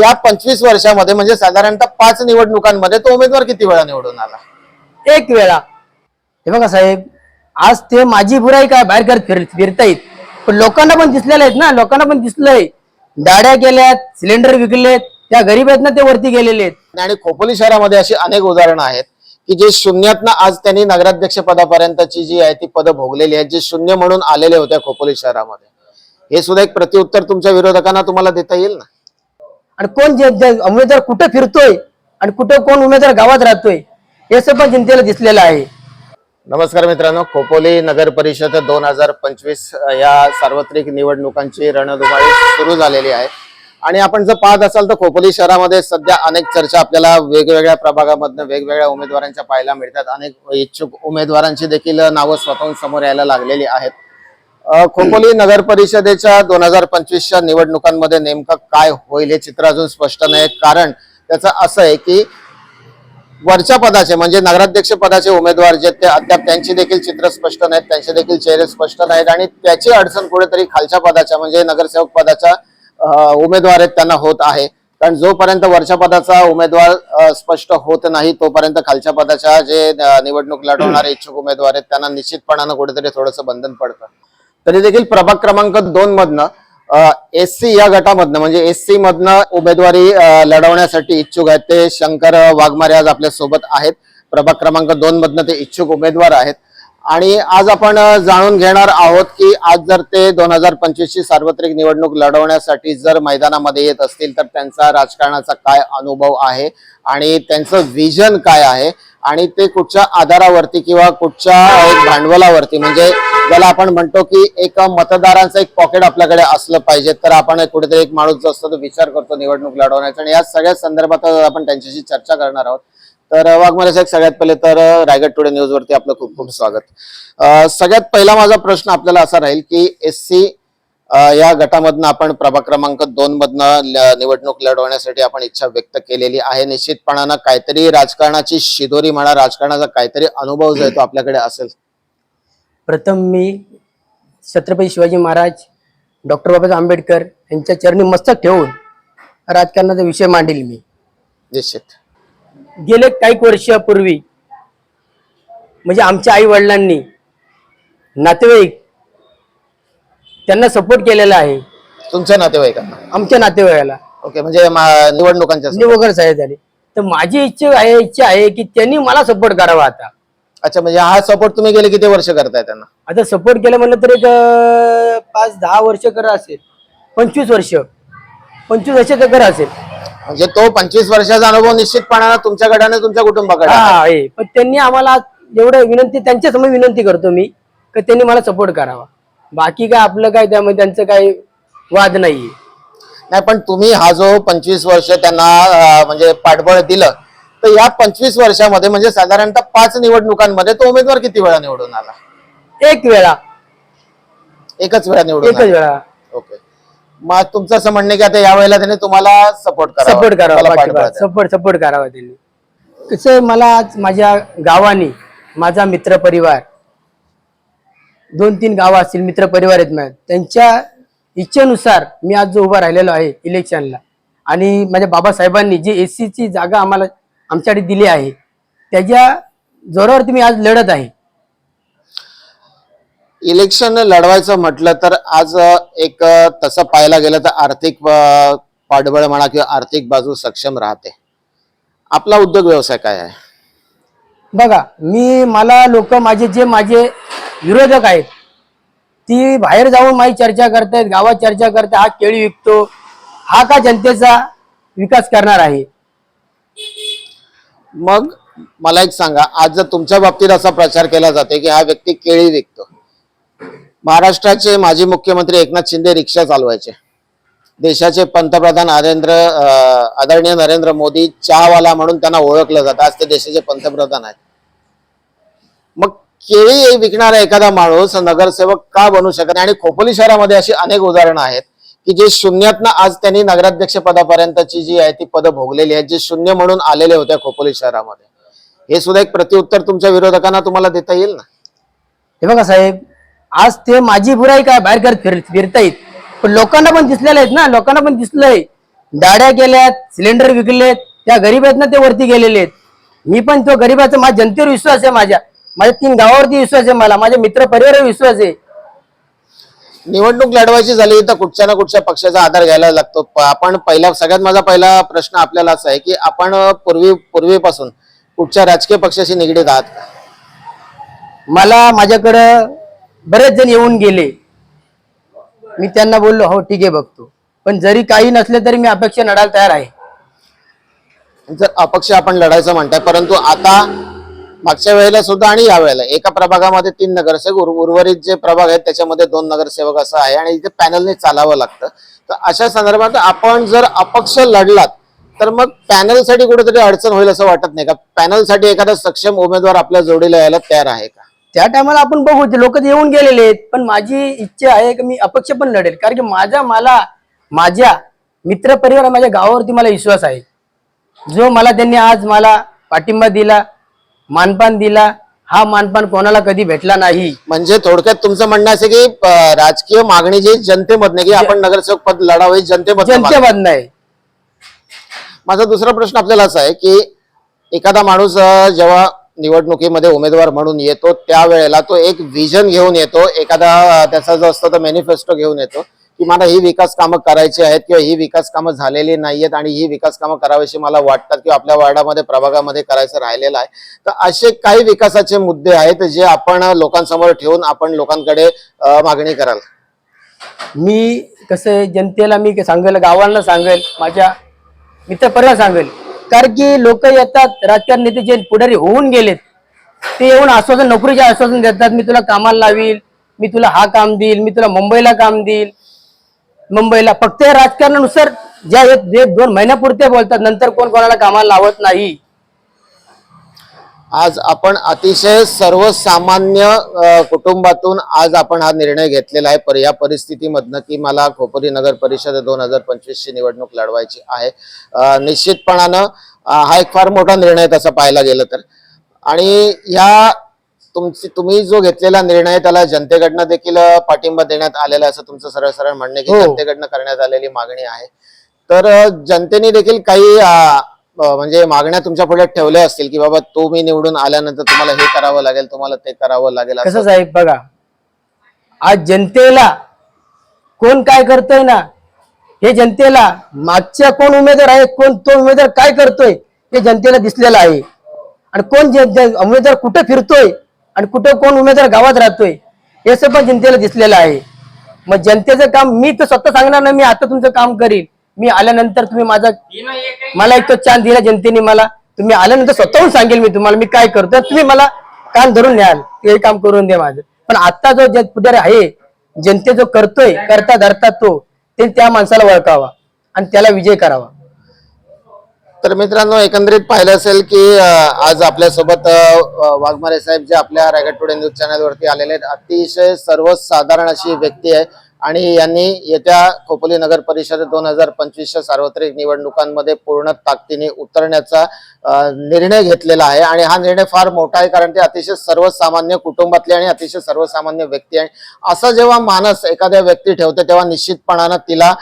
या पंचवीस वर्षामध्ये म्हणजे साधारणतः पाच निवडणुकांमध्ये तो उमेदवार किती वेळा निवडून आला? एक वेळा. हे बघा साहेब आज ते माझी बुराई काय बाहेर करत फिर फिरतायत. पण लोकांना पण दिसलेले आहेत ना लोकांना पण दिसलंय. दाड्या केल्यात सिलेंडर विकलेत त्या गरीब आहेत ना ते वरती गेलेले आहेत. आणि खोपोली शहरामध्ये अशी अनेक उदाहरणं आहेत की जे शून्यातनं आज त्यांनी नगराध्यक्ष पदापर्यंतची जी आहे ती पदं भोगलेली आहेत जे शून्य म्हणून आलेले होते खोपोली शहरामध्ये. हे सुद्धा एक प्रत्युत्तर तुमच्या विरोधकांना तुम्हाला देता येईल ना? आणि कोण जे उमेदवार कुठे फिरतोय आणि कुठे कोण उमेदवार गावात राहतोय हे सगळं जनतेला दिसलेलं आहे. नमस्कार मित्रांनो खोपोली नगर परिषद दोन हजार पंचवीस या सार्वत्रिक निवडणुकांची रणधुमाळी सुरू झालेली आहे. आणि आपण जर पाहत असाल तर खोपोली शहरामध्ये सध्या अनेक चर्चा आपल्याला वेगवेगळ्या प्रभागामधनं वेगवेगळ्या उमेदवारांच्या पाहायला मिळतात. अनेक इच्छुक उमेदवारांची देखील नावं स्वतःहून समोर यायला लागलेली आहेत. खोपोली नगर परिषदेच्या दोन हजार पंचवीसच्या निवडणुकांमध्ये नेमकं काय होईल हे चित्र अजून स्पष्ट नाही. कारण त्याचं असं आहे की वरच्या पदाचे म्हणजे नगराध्यक्ष पदाचे उमेदवार जे ते अद्याप त्यांची देखील चित्र स्पष्ट नाहीत त्यांचे देखील चेहरे स्पष्ट नाहीत आणि त्याची अडचण कुठेतरी खालच्या पदाच्या म्हणजे नगरसेवक पदाच्या उमेदवार आहेत त्यांना होत आहे. कारण जोपर्यंत वरच्या पदाचा उमेदवार स्पष्ट होत नाही तोपर्यंत खालच्या पदाच्या जे निवडणूक लढवणारे इच्छुक उमेदवार आहेत त्यांना निश्चितपणानं कुठेतरी थोडंसं बंधन पडतं. तरी देखील प्रभाग क्रमांक दोन मधनं एस सी या गटामधनं म्हणजे एस सी मधनं उमेदवारी लढवण्यासाठी इच्छुक आहेत ते शंकर वाघमारे आज आपल्यासोबत आहेत. प्रभाग क्रमांक दोन मधनं ते इच्छुक उमेदवार आहेत. आणि आज आपण जाणून घेणार आहोत की आज जर ते दोन हजार पंचवीस ची सार्वत्रिक निवडणूक लढवण्यासाठी जर मैदानामध्ये येत असतील तर त्यांचा राजकारणाचा काय अनुभव आहे? आणि त्यांचं विजन काय आहे? आणि ते कुठच्या आधारावरती किंवा कुठच्या एक भांडवलावरती म्हणजे ज्याला आपण म्हणतो की एक मतदारांचं एक पॉकेट आपल्याकडे असलं पाहिजे तर आपण एक कुठेतरी एक माणूस जो असतो तो विचार करतो निवडणूक लढवण्याचा. आणि या सगळ्या संदर्भात आपण त्यांच्याशी चर्चा करणार आहोत. तर वाघमारे साहेब सगळ्यात पहिले तर रायगड टुडे न्यूज वरती आपलं खूप खूप स्वागत. सगळ्यात पहिला माझा प्रश्न आपल्याला असा राहील की एस सी या गटामधनं आपण प्रभाग क्रमांक दोन मधनं निवडणूक लढवण्यासाठी आपण इच्छा व्यक्त केलेली आहे. निश्चितपणानं काहीतरी राजकारणाची शिदोरी म्हणा राजकारणाचा काहीतरी अनुभव जो आहे तो आपल्याकडे असेल. प्रथम मी छत्रपती शिवाजी महाराज डॉक्टर बाबासाहेब आंबेडकर यांच्या चरणी मस्तक ठेवून राजकारणाचा विषय मांडेल मी. निश्चित. गेले काही वर्षापूर्वी म्हणजे आमच्या आई वडिलांनी नातेवाईक त्यांना सपोर्ट केलेला आहे. तुमच्या नातेवाईकांना? आमच्या नातेवाईकाला. ओके म्हणजे मा- निवडणुकांच्या आणि वगैरे साहेब झाले तर माझी इच्छा आहे इच्छा आहे की त्यांनी मला सपोर्ट करावा आता. अच्छा म्हणजे हा सपोर्ट तुम्ही गेले किती वर्ष करताय त्यांना? आता सपोर्ट केलं म्हणलं तर एक अं, पाच दहा वर्ष करा असेल. पंचवीस वर्ष. पंचवीस वर्ष तर करा असेल. म्हणजे तो पंचवीस वर्षाचा अनुभव निश्चितपणानं तुमच्या गटाने तुमच्या कुटुंबाकडे आहे. हा आहे. पण त्यांनी आम्हाला एवढं विनंती त्यांच्यासमोर विनंती करतो मी की त्यांनी मला सपोर्ट करावा. बाकी काय आपलं काय त्यामध्ये त्यांचं काय वाद नाहीये. नाही पण तुम्ही हा जो पंचवीस वर्ष त्यांना अं, म्हणजे पाठबळ दिलं तर या पंचवीस वर्षामध्ये म्हणजे साधारणतः पाच निवडणुकांमध्ये तो उमेदवार किती वेळा निवडून आला? एक वेळा. एकच वेळा निवडून एकच वेळा. ओके. मग तुमचं असं म्हणणं आहे की आता या वेळेला त्याने तुम्हाला सपोर्ट करा सपोर्ट करावा सपोर्ट सपोर्ट करावा त्यांनी. कसं मला आज माझ्या गावाने माझा मित्र परिवार दोन तीन गावं असतील मित्र परिवार आहेत माझे त्यांच्या इच्छेनुसार मी आज जो उभा राहिलेलो आहे इलेक्शनला आणि माझ्या बाबासाहेबांनी जी एस ची जागा आम्हाला आमच्याकडे दिली आहे त्याच्या जोरावरती मी आज लढत आहे. इलेक्शन लढवायचं म्हटलं तर आज एक तसं पाहायला गेलं तर आर्थिक पाठबळ म्हणा किंवा आर्थिक बाजू सक्षम राहते. आपला उद्योग व्यवसाय काय आहे? बघा मी मला लोक माझे जे माझे विरोधक आहेत. ती बाहेर जाऊन माझी चर्चा करतायत गावात चर्चा करते हा केळी विकतो. हा का जनतेचा विकास करणार आहे? मग मला एक सांगा आज जर तुमच्या बाबतीत असा प्रचार केला जाते की हा व्यक्ती केळी विकतो. महाराष्ट्राचे माजी मुख्यमंत्री एकनाथ शिंदे रिक्षा चालवायचे. देशाचे पंतप्रधान नरेंद्र आदरणीय नरेंद्र मोदी चहावाला म्हणून त्यांना ओळखलं जातं. आज ते देशाचे पंतप्रधान आहेत. मग केळी विकणारा एखादा माणूस नगरसेवक का बनू शकत नाही? आणि खोपोली शहरामध्ये अशी अनेक उदाहरणं आहेत की जे शून्यातनं आज त्यांनी नगराध्यक्ष पदापर्यंतची जी आहे ती पदं भोगलेली आहेत जे शून्य म्हणून आलेले होते खोपोली शहरामध्ये. हे सुद्धा एक प्रत्युत्तर तुमच्या विरोधकांना तुम्हाला देता येईल ना? हे बघा साहेब आज ते माझी बुराई काय बाहेर करत फिर फिरतायत. पण लोकांना पण दिसलेले आहेत ना लोकांना पण दिसलंय. दाड्या केल्यात सिलेंडर विकलेत त्या गरीब आहेत ना ते वरती गेलेले आहेत. मी पण तो गरीबाचा माझ्या जनतेवर विश्वास आहे माझ्या. माझ्या तीन गावावरती विश्वास आहे मला. माझ्या मित्र परिवारावर विश्वास आहे. निवडणूक लढवायची झाली तर कुठच्या ना कुठच्या पक्षाचा आधार घ्यायला लागतो. आपण पहिला सगळ्यात माझा पहिला प्रश्न आपल्याला असा आहे की आपण पूर्वी पूर्वीपासून कुठच्या राजकीय पक्षाशी निगडीत आहात? का? मला माझ्याकडं बरेच जण येऊन गेले. मी त्यांना बोललो हो ठीक आहे बघतो. पण जरी काही नसले तरी मी अपेक्षा लढायला तयार आहे. जर अपक्ष आपण लढायचं म्हणताय परंतु आता मागच्या वेळेला सुद्धा आणि या वेळेला. एका प्रभागामध्ये तीन नगरसेवक उर्वरित जे प्रभाग आहेत त्याच्यामध्ये दोन नगरसेवक असं आहे आणि इथे पॅनलने चालावं लागतं. तर अशा संदर्भात आपण जर अपक्ष लढलात तर मग पॅनलसाठी कुठेतरी अडचण होईल असं वाटत नाही का? पॅनलसाठी एखादा सक्षम उमेदवार आपल्या जोडीला यायला तयार आहे का? त्या टायमाला आपण बघू ते लोक येऊन गेलेले आहेत पण माझी इच्छा आहे की मी अपक्ष पण लढेल. कारण की माझा मला माझ्या मित्र परिवार माझ्या गावावरती मला विश्वास आहे. जो मला त्यांनी आज मला पाठिंबा दिला मानपान दिला हा मानपान कोणाला कधी भेटला नाही. म्हणजे थोडक्यात तुमचं म्हणणं असं की अं, राजकीय मागणी जी जनतेमधनं की आपण नगरसेवक पद लढावे जनतेमधनं मागणी. जनतेमधनं आहे माझा दुसरा प्रश्न आपल्याला असा आहे की एखादा माणूस अं, जेव्हा निवडणुकीमध्ये उमेदवार म्हणून येतो त्यावेळेला तो एक विजन घेऊन येतो एखादा अं, त्याचा जो असतो तो मॅनिफेस्टो घेऊन येतो. की मला ही विकास कामं करायची आहेत किंवा ही विकास कामं झालेली नाहीयेत आणि ही विकास कामं करावीशी मला वाटतात किंवा आपल्या वार्डामध्ये प्रभागामध्ये करायचं राहिलेलं आहे. तर असे काही विकासाचे मुद्दे आहेत जे आपण लोकांसमोर ठेवून आपण लोकांकडे मागणी कराल. मी कसं आहे जनतेला मी सांगेल गावांना सांगेल माझ्या मित्रपर्यंत सांगेल. कारण की लोक येतात राजकारण नेते जे पुढारी होऊन गेलेत ते येऊन आश्वासन नोकरीचे आश्वासन देतात मी तुला कामाला लावील मी तुला हा काम देईल मी तुला मुंबईला काम देईल. मुंबईला. फक्त या राजकारणानुसार ज्या एक दोन महिन्यापुरते बोलतात नंतर कोण कोणाला कामाला लावत नाही. आज आपण अतिशय सर्वसामान्य कुटुंबातून आज आपण हा निर्णय घेतलेला आहे. पर या परिस्थितीमधनं की मला खोपोली नगर परिषद दोन हजार पंचवीसची निवडणूक लढवायची आहे. निश्चितपणानं हा एक फार मोठा निर्णय तसा पाहायला गेलं तर. आणि ह्या तुमची तुम्ही जो घेतलेला निर्णय त्याला जनतेकडनं देखील पाठिंबा देण्यात आलेला आहे असं तुमचं सरळ सरळ म्हणणं की हो. जनतेकडनं करण्यात आलेली मागणी आहे तर अ, जनतेने देखील काही अ, अ, म्हणजे मागण्या तुमच्यापुढे ठेवल्या असतील की बाबा तुम्ही निवडून आल्यानंतर तुम्हाला हे करावं लागेल तुम्हाला ते करावं लागेल असं. कसं साहेब बघा आज जनतेला कोण काय करतोय ना हे जनतेला मागच्या कोण उमेदवार आहे कोण तो उमेदवार काय करतोय हे जनतेला दिसलेलं आहे आणि कोण उमेदवार कुठे फिरतोय आणि कुठं कोण उमेदवार गावात राहतोय हे पण जनतेला दिसलेलं आहे. मग जनतेचं काम मी तर स्वतः सांगणार नाही मी आता तुमचं काम करीन. मी आल्यानंतर तुम्ही माझा मला एक तो चान्स दिला जनतेने मला. तुम्ही आल्यानंतर स्वतःहून सांगेल मी तुम्हाला मी काय करतो तुम्ही मला कान धरून न्याल हे काम करून दे माझं. पण आता जो पुढारी आहे जनते जो करतोय करता धरता तो ते त्या माणसाला वळकावा आणि त्याला विजय करावा. तर मित्रांनो एकंदरीत पाहिलं असेल की आज आपल्यासोबत वाघमारे साहेब जे आपल्या रायगड टुडे न्यूज चॅनल वरती आलेले आहेत अतिशय सर्वसाधारण अशी व्यक्ती आहे. आणि यांनी येत्या खोपोली नगर परिषद दोन हजार पंचवीसच्या सार्वत्रिक निवडणुकांमध्ये पूर्ण ताकदीने उतरण्याचा निर्णय घेतलेला आहे. आणि हा निर्णय फार मोठा आहे कारण ते अतिशय सर्वसामान्य कुटुंबातले आणि अतिशय सर्वसामान्य व्यक्ती आहे. असा जेव्हा मानस एखाद्या व्यक्ती ठेवते तेव्हा निश्चितपणानं तिला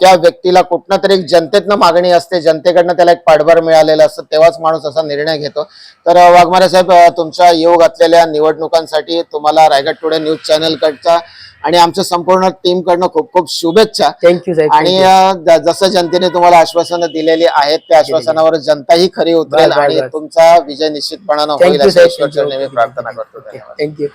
त्या व्यक्तीला कुठनं तरी एक जनतेतनं मागणी असते. जनतेकडनं त्याला एक पाठबळ मिळालेलं असतं. तेव्हाच माणूस असा निर्णय घेतो. तर वाघमारे साहेब तुमच्या योग घातलेल्या निवडणुकांसाठी तुम्हाला रायगड टुडे न्यूज चॅनलकडचा आणि आमच्या संपूर्ण टीम कडनं खूप खूप शुभेच्छा. थँक्यू साहेब आणि जसं जनतेने तुम्हाला आश्वासनं दिलेली आहेत त्या आश्वासनावर जनता ही खरी उतरेल आणि तुमचा विजय निश्चितपणानं होईल प्रार्थना करतो. थँक्यू